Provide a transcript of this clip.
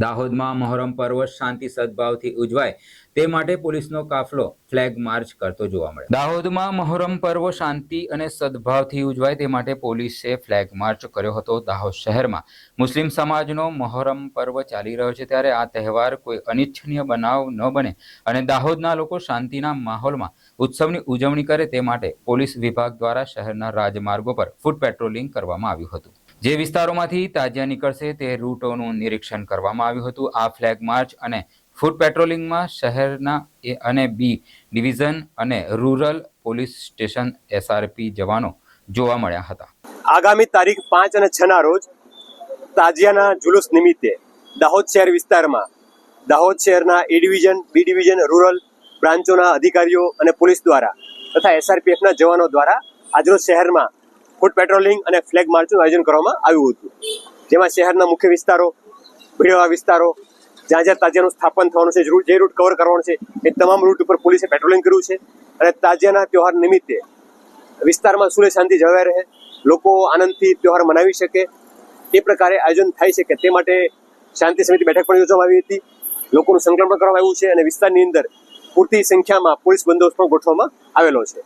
દાહોદમાં મહોરમ પર્વ શાંતિ સદભાવથી ઉજવાય તે માટે પોલીસનો કાફલો ફ્લેગ માર્ચ કરતો જોવા મળે દાહોદમાં મહોરમ પર્વ શાંતિ અને સદભાવથી ઉજવાય તે માટે પોલીસે ફ્લેગ માર્ચ કર્યો હતો દાહોદ શહેરમાં. મુસ્લિમ સમાજનો મહોરમ પર્વ ચાલી રહ્યો છે ત્યારે આ તહેવાર કોઈ અનિચ્છનીય બનાવ ન બને અને દાહોદના લોકો શાંતિના માહોલમાં ઉત્સવની ઉજવણી કરે તે માટે પોલીસ વિભાગ દ્વારા શહેરના રાજમાર્ગો પર ફૂટ પેટ્રોલિંગ કરવામાં આવ્યું હતું. જે વિસ્તારોમાંથી તાજિયા નીકળશે તે રૂટોનું નિરીક્ષણ કરવામાં આવ્યું હતું. આ ફ્લેગ માર્ચ અને ફૂડ પેટ્રોલિંગમાં શહેરના એ અને બી ડિવિઝન અને રૂરલ પોલીસ સ્ટેશન એસઆરપી જવાનો જોવા મળ્યા હતા. આગામી તારીખ પાંચ અને છ ના રોજ તાજિયાના જુલુસ નિમિત્તે દાહોદ શહેર વિસ્તારમાં, દાહોદ શહેરના A division, B division, rural બ્રાન્ચોના અધિકારીઓ અને પોલીસ દ્વારા તથા એસઆરપીએફના જવાનો દ્વારા આજરોજ શહેરમાં ફૂટ પેટ્રોલિંગ અને ફ્લેગ માર્ચનું આયોજન કરવામાં આવ્યું હતું. જેમાં શહેરના મુખ્ય વિસ્તારો ભીડવા વિસ્તારો, જ્યાં જ્યાં તાજિયાનું સ્થાપન થવાનું છે, જે રૂટ- કવર કરવાનું છે, એ તમામ રૂટ ઉપર પોલીસે પેટ્રોલિંગ કર્યું છે. અને તાજિયાના તહેવાર નિમિત્તે વિસ્તારમાં સુલે શાંતિ, જળવાઈ રહે. લોકો આનંદથી તહેવાર મનાવી શકે. એ પ્રકારે આયોજન થાય શકે તે માટે શાંતિ સમિતિ બેઠક પણ યોજવામાં આવી હતી. લોકોનું સંકલન પણ કરવામાં આવ્યું છે અને વિસ્તારની અંદર પૂરતી સંખ્યામાં પોલીસ બંદોબસ્ત પણ ગોઠવવામાં આવેલો છે.